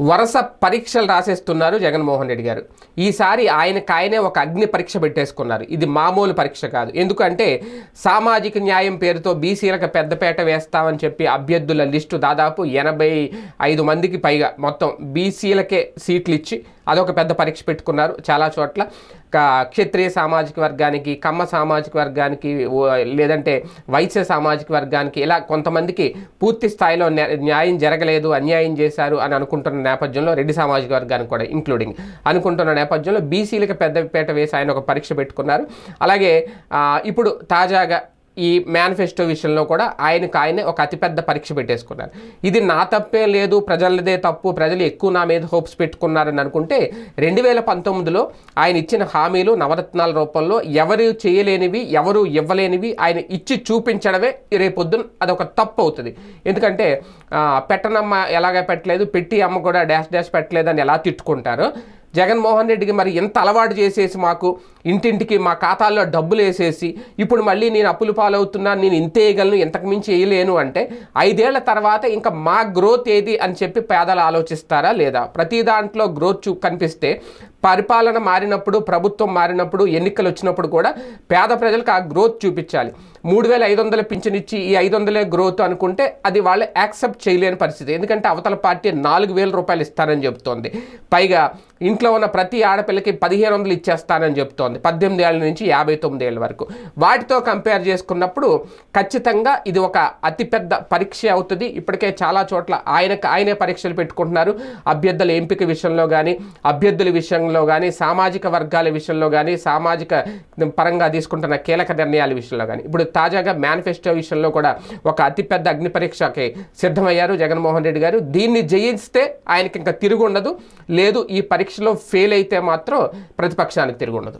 వరుస పరీక్షలు రాసేస్తున్నారు జగన్మోహన్ రెడ్డి గారు. ఈసారి ఆయనకు ఆయనే ఒక అగ్ని పరీక్ష పెట్టేసుకున్నారు. ఇది మామూలు పరీక్ష కాదు. ఎందుకంటే సామాజిక న్యాయం పేరుతో బీసీలకు పెద్దపేట వేస్తామని చెప్పి అభ్యర్థుల లిస్టు దాదాపు ఎనభై ఐదు మందికి పైగా మొత్తం బీసీలకే సీట్లు ఇచ్చి అదొక పెద్ద పరీక్ష పెట్టుకున్నారు చాలా చోట్ల. క్షత్రియ సామాజిక వర్గానికి కమ్మ సామాజిక వర్గానికి లేదంటే వైశ్య సామాజిక వర్గానికి ఇలా కొంతమందికి పూర్తి స్థాయిలో న్యాయం జరగలేదు అన్యాయం చేశారు అని అనుకుంటున్న నేపథ్యంలో రెడ్డి సామాజిక వర్గానికి కూడా ఇంక్లూడింగ్ అనుకుంటున్న నేపథ్యంలో బీసీలకు పెద్దపేట వేసి ఆయన ఒక పరీక్ష పెట్టుకున్నారు. అలాగే ఇప్పుడు తాజాగా ఈ మేనిఫెస్టో విషయంలో కూడా ఆయనకు ఆయనే ఒక అతిపెద్ద పరీక్ష పెట్టేసుకున్నారు. ఇది నా తప్పే లేదు ప్రజలదే తప్పు ప్రజలు ఎక్కువ నా మీద హోప్స్ పెట్టుకున్నారని అనుకుంటే రెండు వేల పంతొమ్మిదిలో ఆయన ఇచ్చిన హామీలు నవరత్నాల రూపంలో ఎవరు చేయలేనివి ఎవరు ఇవ్వలేనివి ఆయన ఇచ్చి చూపించడమే రేపొద్దున అదొక తప్పు అవుతుంది. ఎందుకంటే పెట్టనమ్మ ఎలాగ పెట్టలేదు పెట్టి అమ్మ కూడా డాష్ డాష్ పెట్టలేదు అని ఎలా తిట్టుకుంటారో? జగన్మోహన్ రెడ్డికి మరి ఎంత అలవాటు చేసేసి మాకు ఇంటింటికి మా ఖాతాల్లో డబ్బులు వేసేసి ఇప్పుడు మళ్ళీ నేను అప్పులు పాలవుతున్నాను నేను ఇంత వేయగలను ఇంతకు మించి వేయలేను అంటే ఐదేళ్ళ తర్వాత ఇంకా మా గ్రోత్ ఏది అని చెప్పి పేదలు ఆలోచిస్తారా లేదా? ప్రతి దాంట్లో గ్రోత్ చూ కనిపిస్తే పరిపాలన మారినప్పుడు ప్రభుత్వం మారినప్పుడు ఎన్నికలు వచ్చినప్పుడు కూడా పేద ప్రజలకు ఆ గ్రోత్ చూపించాలి. మూడు వేల ఐదు వందల పింఛనిచ్చి ఈ ఐదు వందలే గ్రోత్ అనుకుంటే అది వాళ్ళు యాక్సెప్ట్ చేయలేని పరిస్థితి. ఎందుకంటే అవతల పార్టీ నాలుగు వేల రూపాయలు ఇస్తానని చెబుతోంది. పైగా ఇంట్లో ఉన్న ప్రతి ఆడపిల్లకి పదిహేను వందలు ఇచ్చేస్తానని చెప్తోంది. పద్దెనిమిది ఏళ్ళ నుంచి యాభై తొమ్మిది ఏళ్ళ వరకు. వాటితో కంపేర్ చేసుకున్నప్పుడు ఖచ్చితంగా ఇది ఒక అతిపెద్ద పరీక్ష అవుతుంది. ఇప్పటికే చాలా చోట్ల ఆయనకు ఆయనే పరీక్షలు పెట్టుకుంటున్నారు. అభ్యర్థుల ఎంపిక విషయంలో కానీ అభ్యర్థుల విషయంలో కానీ సామాజిక వర్గాల విషయంలో కానీ సామాజిక పరంగా తీసుకుంటున్న కీలక నిర్ణయాల విషయంలో కానీ ఇప్పుడు తాజాగా మేనిఫెస్టో విషయంలో కూడా ఒక అతిపెద్ద అగ్ని పరీక్షకి సిద్ధమయ్యారు జగన్మోహన్ రెడ్డి గారు. దీన్ని జయిస్తే ఆయనకి ఇంకా తిరుగుండదు. లేదు ఈ పరీక్ష పరీక్షలో ఫెయిల్ అయితే మాత్రం ప్రతిపక్షానికి తిరుగుండదు